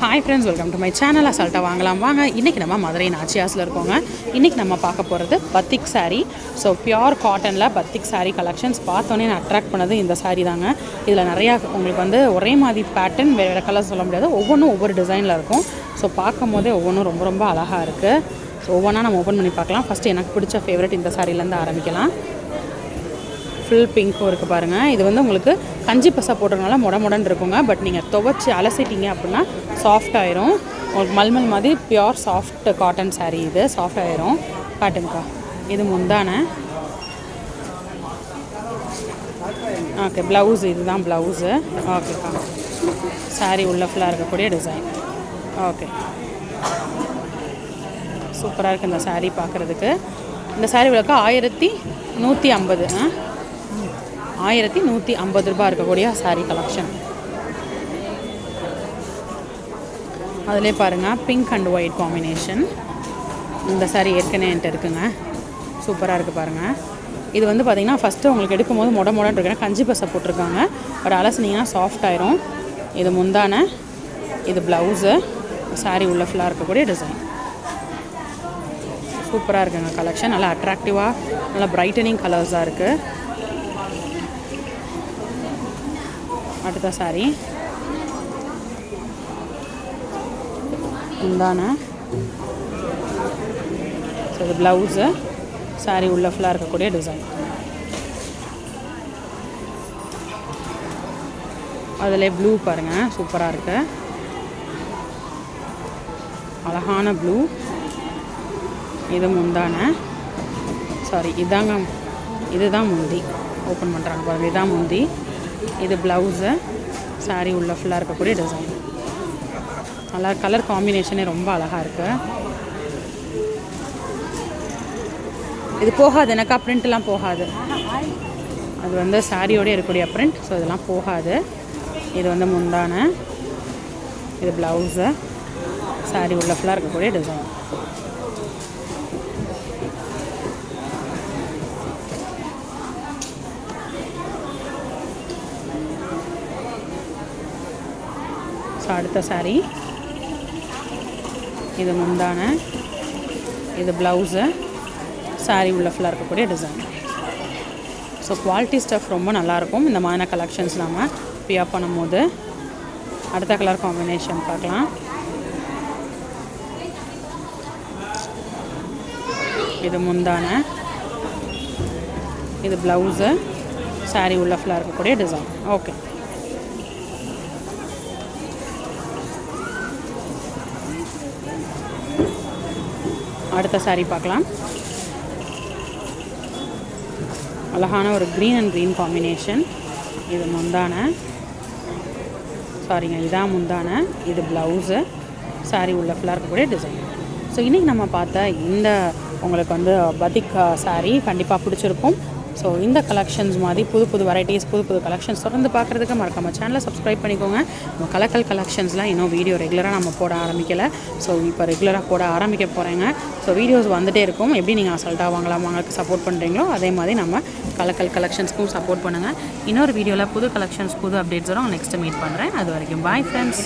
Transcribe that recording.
Hi friends welcome to my channel அசால்ட்டாக வாங்கலாம். வாங்க இன்றைக்கி நம்ம மதுரை நாச்சியாஸில் இருக்கோங்க. இன்றைக்கி நம்ம பார்க்க போகிறது பத்திக் சாரீ ஸோ பியோர் காட்டனில் பத்திக் சாரீ கலெக்ஷன்ஸ் பார்த்தோன்னே நான் அட்ராக்ட் பண்ணது இந்த சாரீ தாங்க. இதில் நிறையா உங்களுக்கு வந்து ஒரே மாதிரி பேட்டர்ன் வேறு வேறு கலர் சொல்ல முடியாது. ஒவ்வொன்றும் ஒவ்வொரு டிசைனில் இருக்கும். ஸோ பார்க்கும் போதே ஒவ்வொன்றும் ரொம்ப ரொம்ப அழகாக இருக்குது ஸோ ஒவ்வொன்றா நம்ம ஓப்பன் பண்ணி பார்க்கலாம். ஃபஸ்ட்டு எனக்கு பிடிச்ச ஃபேவரட் இந்த சாரிலேருந்து ஆரம்பிக்கலாம். ஃபுல் பிங்க்கும் இருக்குது பாருங்கள் இது வந்து உங்களுக்கு கஞ்சி பசா போடுறதுனால முட முடன்னு இருக்குங்க. பட் நீங்கள் துவச்சி அலசிட்டீங்க அப்படின்னா சாஃப்ட் ஆயிரும். உங்களுக்கு மல்மல் மாதிரி பியோர் சாஃப்ட் காட்டன் சாரீ இது சாஃப்ட் ஆயிரும். காட்டுங்கக்கா. இது முந்தான. ஓகே ப்ளவுஸ் இதுதான் ப்ளவுஸு ஓகேக்கா சாரீ உள்ள ஃபுல்லாக இருக்கக்கூடிய டிசைன் ஓகே சூப்பராக இருக்குது இந்த சாரீ பார்க்குறதுக்கு இந்த சாரீ விளக்கு ஆயிரத்தி நூற்றி ஐம்பது ஆ? ஆயிரத்தி நூற்றி ஐம்பது ரூபாய் இருக்கக்கூடிய சாரீ கலெக்ஷன் அதிலே பாருங்கள் பிங்க் அண்ட் ஒயிட் காம்பினேஷன் இந்த சாரீ ஏற்கனவே என்கிட்ட இருக்குங்க. சூப்பராக இருக்குது பாருங்கள் இது வந்து பார்த்திங்கன்னா ஃபஸ்ட்டு உங்களுக்கு எடுக்கும்போது மொட மொடன்னு இருக்கிற கஞ்சி பசை போட்டிருக்காங்க. பட் அலசுனீங்கன்னா சாஃப்ட் ஆயிரும். இது முந்தான இது ப்ளவுஸு சாரீ உள்ள ஃபுல்லாக இருக்கக்கூடிய டிசைன் சூப்பராக இருக்குங்க கலெக்ஷன் நல்லா அட்ராக்டிவாக நல்லா பிரைட்டனிங் கலர்ஸாக இருக்குது அடுத்த சாரி முந்தான ஸோ இது ப்ளவுஸு சாரி உள்ள ஃபுல்லாக இருக்கக்கூடிய டிசைன் அதில் ப்ளூ பாருங்கள் சூப்பராக இருக்கு. அழகான ப்ளூ இது முந்தான. சாரி இதாங்க இதுதான் முந்தி. ஓப்பன் பண்ணுறாங்க பாருங்கள் இதான் முந்தி. இது ப்ளவுஸு. சாரீ உள்ள ஃபுல்லாக இருக்கக்கூடிய டிசைன் நல்லா கலர் காம்பினேஷனே ரொம்ப அழகாக இருக்குது இது போகாது. எனக்கா ப்ரிண்ட்லாம் போகாது. அது வந்து சாரியோடய இருக்கக்கூடிய ப்ரிண்ட் ஸோ இதெல்லாம் போகாது. இது வந்து முந்தான. இது ப்ளவுஸு. சாரி உள்ள ஃபுல்லாக இருக்கக்கூடிய டிசைன் ஸோ அடுத்த saree. இது முந்தான. இது ப்ளவுஸு saree உள்ள ஃபுல்லாக இருக்கக்கூடிய டிசைன் ஸோ குவாலிட்டி ஸ்டஃப் ரொம்ப நல்லாயிருக்கும் இந்த மாதிரியான கலெக்ஷன்ஸ் நம்ம பியர் பண்ணும்போது. அடுத்த கலர் காம்பினேஷன் பார்க்கலாம். இது முந்தான. இது ப்ளவுஸு saree உள்ள ஃபுல்லாக இருக்கக்கூடிய டிசைன் ஓகே அடுத்த saree பார்க்கலாம். அழகான ஒரு க்ரீன் அண்ட் க்ரீன் காம்பினேஷன் இது முந்தான. சாரிங்க இதான் முந்தான. இது ப்ளவுஸு சாரி உள்ள ஃபுல்லாக இருக்கக்கூடிய டிசைன் ஸோ இன்றைக்கி நம்ம பார்த்த இந்த உங்களுக்கு வந்து பதிக் saree கண்டிப்பாக பிடிச்சிருக்கும். ஸோ இந்த கலெக்ஷன்ஸ் மாதிரி புது புது வெரைட்டிஸ் புது புது கலெக்ஷன்ஸ் தொடர்ந்து பார்க்குறதுக்கு மறக்காம சேனலை சப்ஸ்கிரைப் பண்ணிக்கோங்க. நம்ம கலக்கல் கலெக்ஷன்ஸ்லாம் இன்னும் வீடியோ ரெகுலராக நம்ம போட ஆரம்பிக்கலை. ஸோ இப்போ ரெகுலராக போட ஆரம்பிக்க போகிறேங்க ஸோ வீடியோஸ் வந்துட்டே இருக்கும். எப்படி நீங்கள் அசல்ட்டாக வாங்கலாம் வாங்களுக்கு சப்போர்ட் பண்ணுறீங்களோ அதே மாதிரி நம்ம கலக்கல் கலெக்ஷன்ஸ்க்கும் சப்போர்ட் பண்ணுங்கள் இன்னொரு வீடியோவில் புது கலெக்ஷன்ஸ் புது அப்டேட்ஸோட நெக்ஸ்ட்டு மீட் பண்ணுறேன் அது வரைக்கும் பாய் ஃப்ரெண்ட்ஸ்